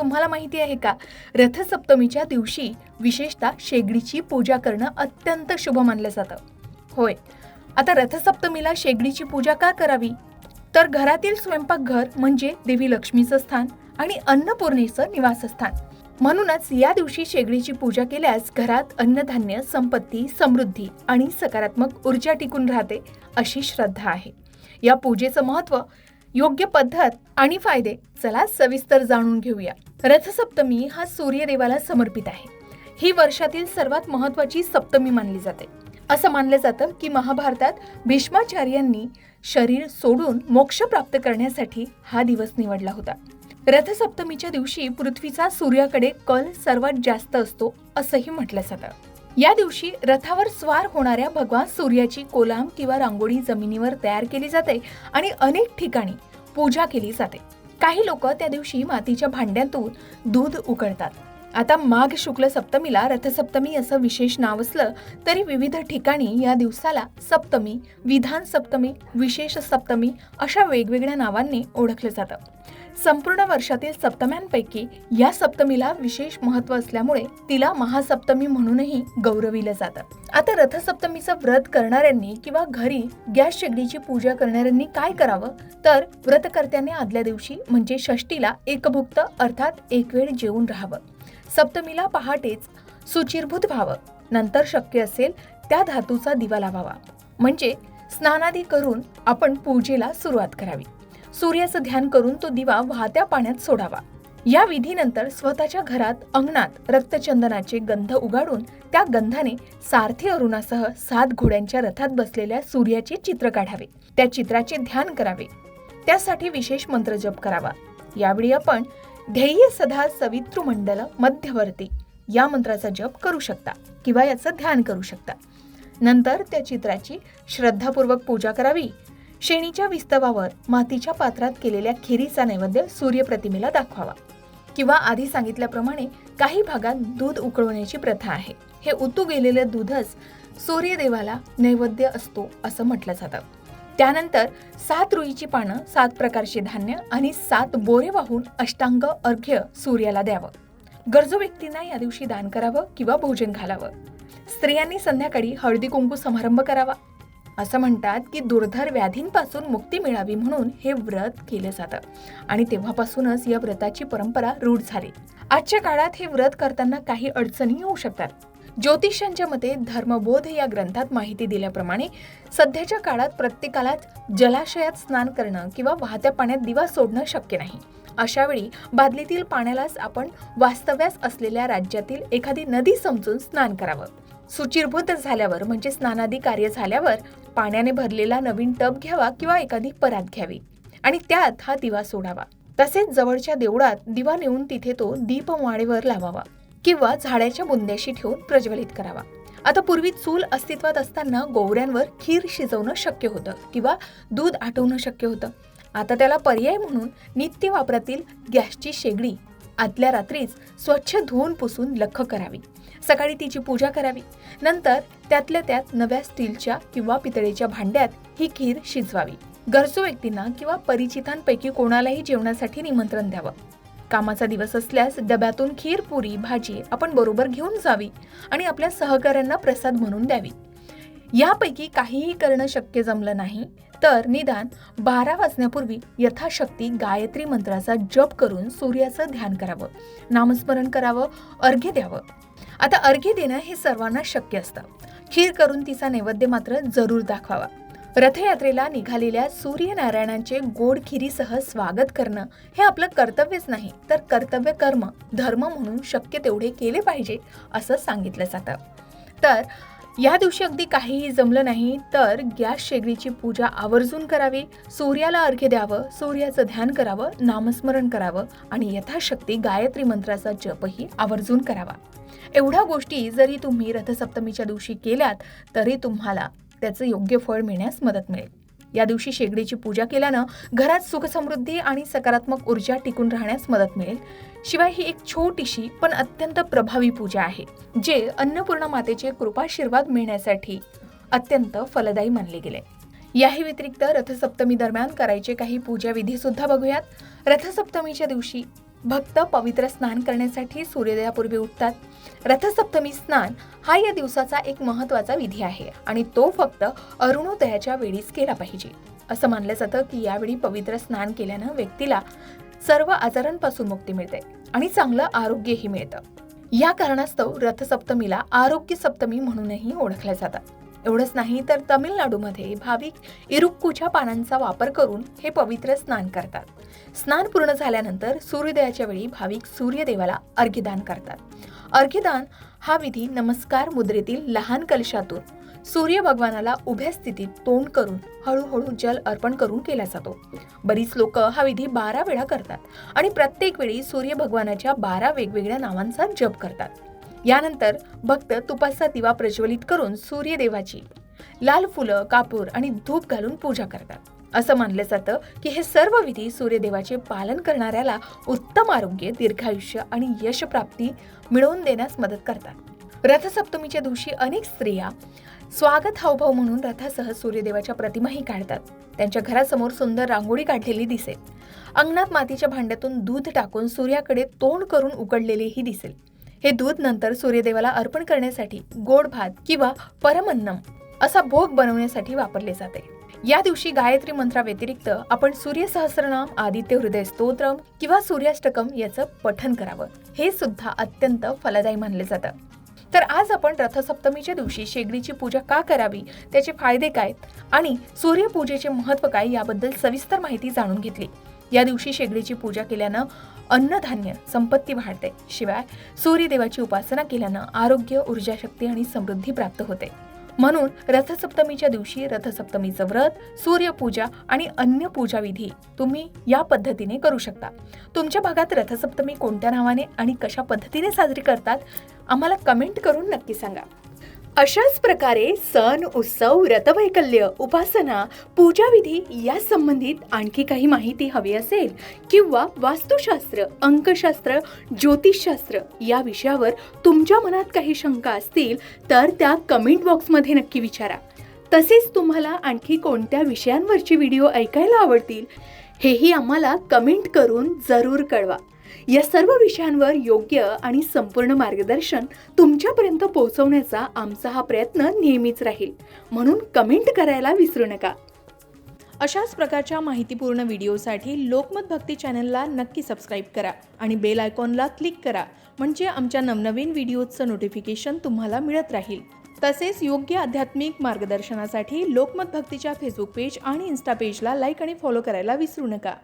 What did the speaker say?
तुम्हाला माहिती आहे का? रथसप्तमीच्या दिवशी विशेषतः शेगडीची पूजा करणं अत्यंत शुभ मानलं जातं. होय. आता रथसप्तमीला शेगडीची पूजा का करावी? तर घरातील स्वयंपाकघर म्हणजे देवी लक्ष्मीचं स्थान आणि अन्नपूर्णेचं निवासस्थान. म्हणूनच या दिवशी शेगडीची पूजा केल्यास घरात अन्नधान्य संपत्ती समृद्धी आणि सकारात्मक ऊर्जा टिकून राहते अशी श्रद्धा आहे. या पूजेचं महत्त्व योग्य पद्धत आणि फायदे चला सविस्तर जाणून घेऊया. रथसप्तमी हा सूर्यदेवाला समर्पित आहे. ही वर्षातील सर्वात महत्वाची सप्तमी मानली जाते. असं मानलं जातं की महाभारतात भीष्माचार्यांनी शरीर सोडून मोक्ष प्राप्त करण्यासाठी हा दिवस निवडला होता. रथसप्तमीच्या दिवशी पृथ्वीचा सूर्याकडे कल सर्वात जास्त असतो असंही म्हटलं जातं. या दिवशी रथावर स्वार होणाऱ्या भगवान सूर्याची कोलाम किंवा रांगोळी जमिनीवर तयार केली जाते आणि अनेक ठिकाणी पूजा केली जाते. काही लोक त्या दिवशी मातीच्या भांड्यातून दूध उकळतात. आता माघ शुक्ल सप्तमीला रथसप्तमी असं विशेष नाव असलं तरी विविध ठिकाणी या दिवसाला सप्तमी विधान सप्तमी विशेष सप्तमी अशा वेगवेगळ्या नावांनी ओळखलं जातं. संपूर्ण वर्षातील सप्तम्यांपैकी या सप्तमीला विशेष महत्त्व असल्यामुळे तिला महासप्तमी म्हणूनही गौरविलं जातं. आता रथसप्तमीचं व्रत करणाऱ्यांनी किंवा घरी गॅस शेगडीची पूजा करणाऱ्यांनी काय करावं? तर व्रतकर्त्यांनी आदल्या दिवशी म्हणजे षष्टीला एकभुक्त अर्थात एक वेळ जेवून राहावं. सप्तमीला पहाटेच सुचिरभूत व्हावं. नंतर शक्य असेल त्या धातूचा दिवा लावावा. म्हणजे स्नानादी करून आपण पूजेला सुरुवात करावी. सूर्याचं ध्यान करून तो दिवा वाहत्या पाण्यात सोडावा. या विधीनंतर स्वतःच्या घरात अंगणात रक्तचंदनाचे गंध उगाडून त्या गंधाने सारथी अरुणासह सात घोड्यांच्या रथात बसलेल्या सूर्याचे चित्र काढावे. त्या चित्राचे ध्यान करावे. त्यासाठी विशेष मंत्र जप करावा. यावेळी आपण ध्येय सदा सवितृमंडल मध्यवर्ती या मंत्राचा जप करू शकता किंवा याचं ध्यान करू शकता. नंतर त्या चित्राची श्रद्धापूर्वक पूजा करावी. शेणीच्या विस्तवावर मातीच्या पात्रात केलेल्या खिरीचा नैवेद्य सूर्यप्रतिमेला दाखवावा. किंवा आधी सांगितल्याप्रमाणे काही भागात दूध उकळवण्याची प्रथा आहे. हे उतू गेलेलं दूधच सूर्यदेवाला नैवेद्य असतो असं म्हटलं जातं. त्यानंतर सात रुईची पानं सात प्रकारचे धान्य आणि सात बोरे वाहून अष्टांग अर्घ्य सूर्याला द्यावं. गरजू व्यक्तींना या दिवशी दान करावं किंवा भोजन घालावं. स्त्रियांनी संध्याकाळी हळदी कुंकू समारंभ करावा. असं म्हणतात की दुर्धर व्याधींपासून मुक्ती मिळावी म्हणून हे व्रत केलं जातं. आणि तेव्हापासूनच या व्रताची परंपरा रूढ झाली. आजच्या काळात हे व्रत करताना काही अडचणी येऊ शकतात. ज्योतिषांच्या मते धर्मबोध या ग्रंथात माहिती दिल्याप्रमाणे सध्याच्या काळात प्रत्येकाला जलाशयात स्नान करणं किंवा वाहत्या पाण्यात दिवा सोडणं शक्य नाही. अशा वेळी बादलीतील पाण्यालाच आपण वास्तव्यास असलेल्या राज्यातील एखादी नदी समजून स्नान करावं. सुचिरभूत झाल्यावर म्हणजे स्नानादी कार्य झाल्यावर पाण्याने भरलेला नवीन टब घ्यावा किंवा एखादी परात घ्यावी. आणि त्यात हा दिवा सोडावा. तसेच जवळच्या देवळात दिवा नेऊन तिथे तो दीपमाळेवर लावावा. किंवा झाडाच्या बुंद्याशी ठेवून प्रज्वलित करावा. आता पूर्वी चूल अस्तित्वात असताना गोवऱ्यांवर खीर शिजवणं शक्य होतं किंवा दूध आटवणं शक्य होतं. आता त्याला पर्याय म्हणून नित्य वापरातील गॅसची शेगडी आदल्या रात्रीच स्वच्छ धुवून पुसून लख करावी. सकाळी तिची पूजा करावी. नंतर त्यातल्या त्यात नव्या स्टीलच्या किंवा पितळेच्या भांड्यात ही खीर शिजवावी. गरजू व्यक्तींना किंवा परिचितांपैकी कोणालाही जेवणासाठी निमंत्रण द्यावं. कामाचा दिवस असल्यास डब्यातून खीर पुरी भाजी आपण बरोबर घेऊन जावी आणि आपल्या सहकाऱ्यांना प्रसाद म्हणून द्यावी. यापैकी काहीही करणं शक्य जमलं नाही. तर निदान बारा वाजण्यापूर्वी यथाशक्ती गायत्री मंत्राचा जप करून सूर्याचं ध्यान करावं. नामस्मरण करावं अर्घ्य द्यावं. आता अर्घ्य देणं हे सर्वांना शक्य असतं. खीर करून तिचा नैवेद्य मात्र जरूर दाखवावा. रथयात्रेला निघालेल्या सूर्यनारायणांचे गोड खिरीसह स्वागत करणं हे आपलं कर्तव्यच नाही तर कर्तव्य कर्म धर्म म्हणून शक्य तेवढे केले पाहिजे असं सांगितलं जातं. तर या दिवशी अगदी काहीही जमलं नाही तर गॅस शेगडीची पूजा आवर्जून करावी सूर्याला अर्घ्य द्यावं सूर्याचं ध्यान करावं नामस्मरण करावं आणि यथाशक्ती गायत्री मंत्राचा जपही आवर्जून करावा. एवढ्या गोष्टी जरी तुम्ही रथसप्तमीच्या दिवशी केल्यात तरी तुम्हाला त्याचं योग्य फळ मिळण्यास मदत मिळेल. या दिवशी शेगडीची पूजा केल्यानं घरात सुखसमृद्धी आणि सकारात्मक ऊर्जा टिकून राहण्यास मदत मिळेल. शिवाय ही एक छोटीशी पण अत्यंत प्रभावी पूजा आहे जे अन्नपूर्णा मातेचे कृपाशीर्वाद मिळण्यासाठी अत्यंत फलदायी मानले गेले. याही व्यतिरिक्त रथसप्तमी दरम्यान करायचे काही पूजा विधी सुद्धा बघूयात. रथसप्तमीच्या दिवशी भक्त पवित्र स्नान करण्यासाठी सूर्योदयापूर्वी उठतात. रथसप्तमी स्नान हा या दिवसाचा एक महत्त्वाचा विधी आहे आणि तो फक्त अरुणोदयाच्या वेळीच केला पाहिजे. असं मानलं जातं की यावेळी पवित्र स्नान केल्यानं व्यक्तीला सर्व आजारांपासून मुक्ती मिळते आणि चांगलं आरोग्यही मिळतं. या कारणास्तव रथसप्तमीला आरोग्य सप्तमी म्हणूनही ओळखल्या जातात. एवढंच नाही तर तमिळनाडूमध्ये भाविक इरुक्कूच्या पानांचा वापर करून हे पवित्र स्नान करतात. स्नान पूर्ण झाल्यानंतर सूर्योदयाच्या वेळी भाविक सूर्यदेवाला अर्घ्यदान करतात. अर्घ्यदान हा विधी नमस्कार मुद्रेतील लहान कलशातून सूर्य भगवानाला उभ्या स्थितीत तोंड करून हळूहळू जल अर्पण करून केला जातो. बरीच लोक हा विधी बारा वेळा करतात आणि प्रत्येक वेळी सूर्य भगवानाच्या बारा वेगवेगळ्या नावांचा जप करतात. यानंतर भक्त तुपाचा दिवा प्रज्वलित करून सूर्यदेवाची लाल फुलं कापूर आणि धूप घालून पूजा करतात. असं मानलं जातं की हे सर्व विधी सूर्यदेवाचे पालन करणाऱ्याला उत्तम आरोग्य दीर्घायुष्य आणि यशप्राप्ती मिळवून देण्यास मदत करतात. रथसप्तमीच्या दिवशी अनेक स्त्रिया स्वागत हावभाव म्हणून रथासह सूर्यदेवाच्या प्रतिमाही काढतात. त्यांच्या घरासमोर सुंदर रांगोळी काढलेली दिसेल. अंगणात मातीच्या भांड्यातून दूध टाकून सूर्याकडे तोंड करून उकडलेलेही दिसेल. हे दूध नंतर सूर्यदेवाला अर्पण करण्यासाठी गोड भात किंवा परमन्नम असा भोग बनवण्यासाठी वापरले जाते. या दिवशी गायत्री मंत्राव्यतिरिक्त आपण सूर्य सहस्रनाम आदित्य हृदय स्तोत्रम किंवा सूर्याष्टकम याचं पठन करावं. हे सुद्धा अत्यंत फलदायी मानले जातं. तर आज आपण रथसप्तमीच्या दिवशी शेगडीची पूजा का करावी? त्याचे फायदे काय? आणि सूर्यपूजेचे महत्त्व काय? याबद्दल सविस्तर माहिती जाणून घेतली. या दिवशी शेगडीची पूजा केल्यानं अन्नधान्य संपत्ती वाढते. शिवाय सूर्यदेवाची उपासना केल्यानं आरोग्य ऊर्जाशक्ती आणि समृद्धी प्राप्त होते. म्हणून रथसप्तमीच्या दिवशी रथसप्तमीचं व्रत सूर्यपूजा आणि अन्य पूजाविधी तुम्ही या पद्धतीने करू शकता. तुमच्या भागात रथसप्तमी कोणत्या नावाने आणि कशा पद्धतीने साजरी करतात आम्हाला कमेंट करून नक्की सांगा. अशाच प्रकारे सण उत्सव व्रतवैकल्य उपासना पूजाविधी या संबंधित आणखी काही माहिती हवी असेल किंवा वास्तुशास्त्र अंकशास्त्र ज्योतिषशास्त्र या विषयावर तुमच्या मनात काही शंका असतील तर त्या कमेंट बॉक्समध्ये नक्की विचारा. तसेच तुम्हाला आणखी कोणत्या विषयांवरची व्हिडिओ ऐकायला आवडतील हेही आम्हाला कमेंट करून जरूर कळवा. या सर्व विषयांवर योग्य आणि संपूर्ण मार्गदर्शन तुमच्यापर्यंत पोहोचवण्याचा आमचा हा प्रयत्न नेहमीच राहील. म्हणून कमेंट करायला विसरू नका. अशाच प्रकारच्या माहितीपूर्ण व्हिडिओसाठी लोकमत भक्ती चॅनलला नक्की सबस्क्राईब करा आणि बेल आयकॉनला क्लिक करा म्हणजे आमच्या नवनवीन व्हिडिओचं नोटिफिकेशन तुम्हाला मिळत राहील. तसेच योग्य आध्यात्मिक मार्गदर्शनासाठी लोकमत भक्तीच्या फेसबुक पेज आणि इन्स्टा पेजला लाईक आणि फॉलो करायला विसरू नका.